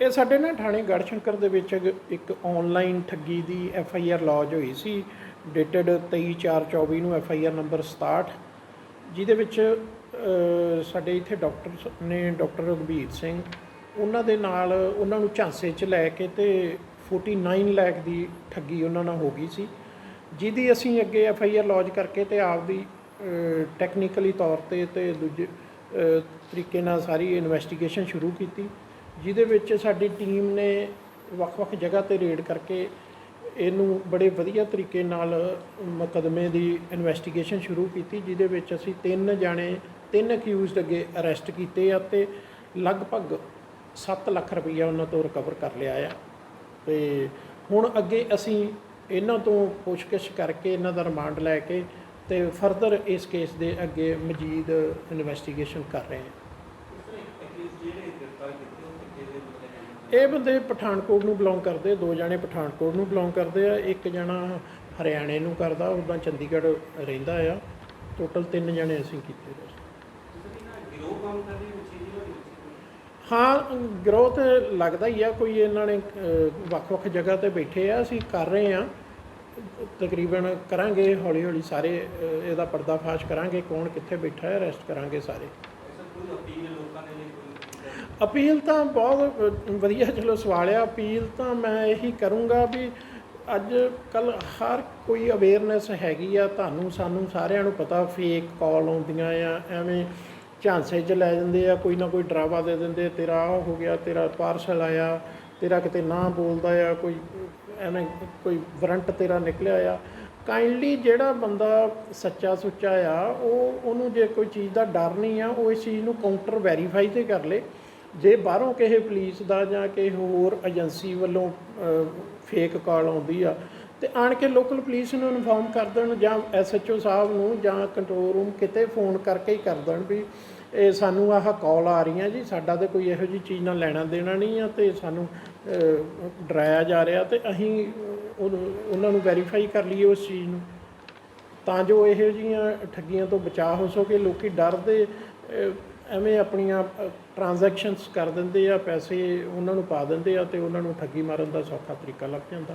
ਇਹ ਸਾਡੇ ਨਾ ਥਾਣੇ ਗੜਸ਼ੰਕਰ ਦੇ ਵਿੱਚ ਇੱਕ- ਇੱਕ ਆਨਲਾਈਨ ਠੱਗੀ ਦੀ ਐਫ ਆਈ ਆਰ ਲੌਜ ਹੋਈ ਸੀ ਡੇਟਡ 23/4/24 ਨੂੰ ਐਫ ਆਈ ਆਰ ਨੰਬਰ 67 ਜਿਹਦੇ ਵਿੱਚ ਸਾਡੇ ਇੱਥੇ ਡਾਕਟਰ ਨੇ ਡਾਕਟਰ ਰਘਬੀਰ ਸਿੰਘ, ਉਹਨਾਂ ਦੇ ਨਾਲ ਉਹਨਾਂ ਨੂੰ ਝਾਂਸੇ 'ਚ ਲੈ ਕੇ ਤੇ 49 ਲੱਖ ਦੀ ਠੱਗੀ ਉਹਨਾਂ ਨਾਲ ਹੋ ਗਈ ਸੀ, ਜਿਹਦੀ ਅਸੀਂ ਅੱਗੇ ਐਫ ਆਈ ਆਰ ਲੌਜ ਕਰਕੇ ਤੇ ਆਪਦੀ ਟੈਕਨੀਕਲੀ ਤੌਰ ਤੇ ਤੇ ਦੂਜੇ ਤਰੀਕੇ ਨਾਲ ਸਾਰੀ ਇਨਵੈਸਟੀਗੇਸ਼ਨ ਸ਼ੁਰੂ ਕੀਤੀ। ਜਿਹਦੇ ਵਿੱਚ ਸਾਡੀ ਟੀਮ ਨੇ ਵੱਖ-ਵੱਖ ਜਗ੍ਹਾ ਤੇ ਰੇਡ ਕਰਕੇ ਇਹਨੂੰ ਬੜੇ ਵਧੀਆ ਤਰੀਕੇ ਨਾਲ ਮੁਕੱਦਮੇ ਦੀ ਇਨਵੈਸਟੀਗੇਸ਼ਨ ਸ਼ੁਰੂ ਕੀਤੀ, ਜਿਹਦੇ ਵਿੱਚ ਅਸੀਂ ਤਿੰਨ ਜਾਣੇ, ਤਿੰਨ ਅਕਿਊਜ਼ਡ ਅੱਗੇ ਅਰੈਸਟ ਕੀਤੇ ਆ ਤੇ ਲਗਭਗ 7 ਲੱਖ ਰੁਪਈਆ ਉਹਨਾਂ ਤੋਂ ਰਿਕਵਰ ਕਰ ਲਿਆ ਆ। ਤੇ ਹੁਣ ਅੱਗੇ ਅਸੀਂ ਇਹਨਾਂ ਤੋਂ ਪੁੱਛਗਿੱਛ ਕਰਕੇ ਇਹਨਾਂ ਦਾ ਰਿਮਾਂਡ ਲੈ ਕੇ ਤੇ ਫਰਦਰ ਇਸ ਕੇਸ ਦੇ ਅੱਗੇ ਮਜ਼ੀਦ ਇਨਵੈਸਟੀਗੇਸ਼ਨ ਕਰ ਰਹੇ ਹਾਂ। ਇਹ ਬੰਦੇ ਪਠਾਨਕੋਟ ਨੂੰ ਬਿਲੋਂਗ ਕਰਦੇ ਦੋ ਜਣੇ ਪਠਾਨਕੋਟ ਨੂੰ ਬਿਲੋਂਗ ਕਰਦੇ ਆ, ਇੱਕ ਜਣਾ ਹਰਿਆਣੇ ਨੂੰ ਕਰਦਾ ਉਹਦਾ ਚੰਡੀਗੜ੍ਹ ਰਹਿੰਦਾ ਆ। ਟੋਟਲ ਤਿੰਨ ਜਣੇ ਅਸੀਂ ਕੀਤੇ ਨੇ ਹਾਂ ਗਰੋਥ ਲੱਗਦਾ ਹੀ ਆ, ਕੋਈ ਇਹਨਾਂ ਨੇ ਵੱਖ-ਵੱਖ ਜਗ੍ਹਾ ਤੇ ਬੈਠੇ ਆ, ਅਸੀਂ ਕਰ ਰਹੇ ਆ। ਤਕਰੀਬਨ ਕਰਾਂਗੇ, ਹੌਲੀ-ਹੌਲੀ ਸਾਰੇ ਇਹਦਾ ਪਰਦਾਫਾਸ਼ ਕਰਾਂਗੇ, ਕੌਣ ਕਿੱਥੇ ਬੈਠਾ ਹੈ ਅਰੈਸਟ ਕਰਾਂਗੇ ਸਾਰੇ। ਅਪੀਲ ਅਪੀਲ ਤਾਂ ਬਹੁਤ ਵਧੀਆ ਚਲੋ ਸਵਾਲ ਆ। ਅਪੀਲ ਤਾਂ ਮੈਂ ਇਹੀ ਕਰੂੰਗਾ ਵੀ ਅੱਜ ਕੱਲ ਹਰ ਕੋਈ ਅਵੇਅਰਨੈਸ ਹੈਗੀ ਆ। ਤੁਹਾਨੂੰ, ਸਾਨੂੰ ਸਾਰਿਆਂ ਨੂੰ ਪਤਾ ਫੇਕ ਕਾਲ ਆਉਂਦੀਆਂ ਆ, ਐਵੇਂ ਝਾਂਸੇ 'ਚ ਲੈ ਜਾਂਦੇ ਆ, ਕੋਈ ਨਾ ਕੋਈ ਡਰਾਵਾ ਦੇ ਦਿੰਦੇ ਤੇਰਾ ਆਹ ਹੋ ਗਿਆ, ਤੇਰਾ ਪਾਰਸਲ ਆਇਆ, ਤੇਰਾ ਕਿਤੇ ਨਾ ਬੋਲਦਾ ਆ, ਕੋਈ ਐਵੇਂ ਕੋਈ ਵਾਰੰਟ ਤੇਰਾ ਨਿਕਲਿਆ ਆ। ਕਾਈਂਡਲੀ ਜਿਹੜਾ ਬੰਦਾ ਸੱਚਾ ਸੁੱਚਾ ਆ, ਉਹ ਉਹਨੂੰ ਜੇ ਕੋਈ ਚੀਜ਼ ਦਾ ਡਰ ਨਹੀਂ ਆ, ਉਹ ਇਸ ਚੀਜ਼ ਨੂੰ ਕਾਊਂਟਰ ਵੈਰੀਫਾਈ ਤੇ ਕਰ ਲੇ। ਜੇ ਬਾਹਰੋਂ ਕਿਸੇ ਪੁਲਿਸ ਦਾ ਜਾਂ ਕਿਸੇ ਹੋਰ ਏਜੰਸੀ ਵੱਲੋਂ ਫੇਕ ਕਾਲ ਆਉਂਦੀ ਆ, ਤੇ ਆਣ ਕੇ ਲੋਕਲ ਪੁਲਿਸ ਨੂੰ ਇਨਫੋਰਮ ਕਰ ਦੇਣ ਜਾਂ ਐਸਐਚਓ ਸਾਹਿਬ ਨੂੰ ਜਾਂ ਕੰਟਰੋਲ ਰੂਮ ਕਿਤੇ ਫੋਨ ਕਰਕੇ ਹੀ ਕਰ ਦੇਣ ਵੀ ਇਹ ਸਾਨੂੰ ਆਹ ਕਾਲ ਆ ਰਹੀਆਂ ਜੀ, ਸਾਡਾ ਤੇ ਕੋਈ ਇਹੋ ਜਿਹੀ ਚੀਜ਼ ਨਾਲ ਲੈਣਾ ਦੇਣਾ ਨਹੀਂ ਆ ਤੇ ਸਾਨੂੰ ਡਰਾਇਆ ਜਾ ਰਿਹਾ ਤੇ ਅਸੀਂ ਉਹਨੂੰ- ਉਹਨਾਂ ਨੂੰ ਵੈਰੀਫਾਈ ਕਰ ਲਈਏ ਉਸ ਚੀਜ਼ ਨੂੰ। ਤਾਂ ਜੋ ਇਹੋ ਜਿਹੀਆਂ ਠੱਗੀਆਂ ਤੋਂ ਬਚਾਅ ਹੋ ਸਕੇ, ਲੋਕੀ ਡਰਦੇ ਐਵੇਂ ਆਪਣੀਆਂ ਟ੍ਰਾਂਜੈਕਸ਼ਨਸ ਕਰ ਦਿੰਦੇ ਆ, ਪੈਸੇ ਉਹਨਾਂ ਨੂੰ ਪਾ ਦਿੰਦੇ ਆ ਤੇ ਉਹਨਾਂ ਨੂੰ ਠੱਗੀ ਮਾਰਨ ਦਾ ਸੌਖਾ ਤਰੀਕਾ ਲੱਭ ਜਾਂਦਾ।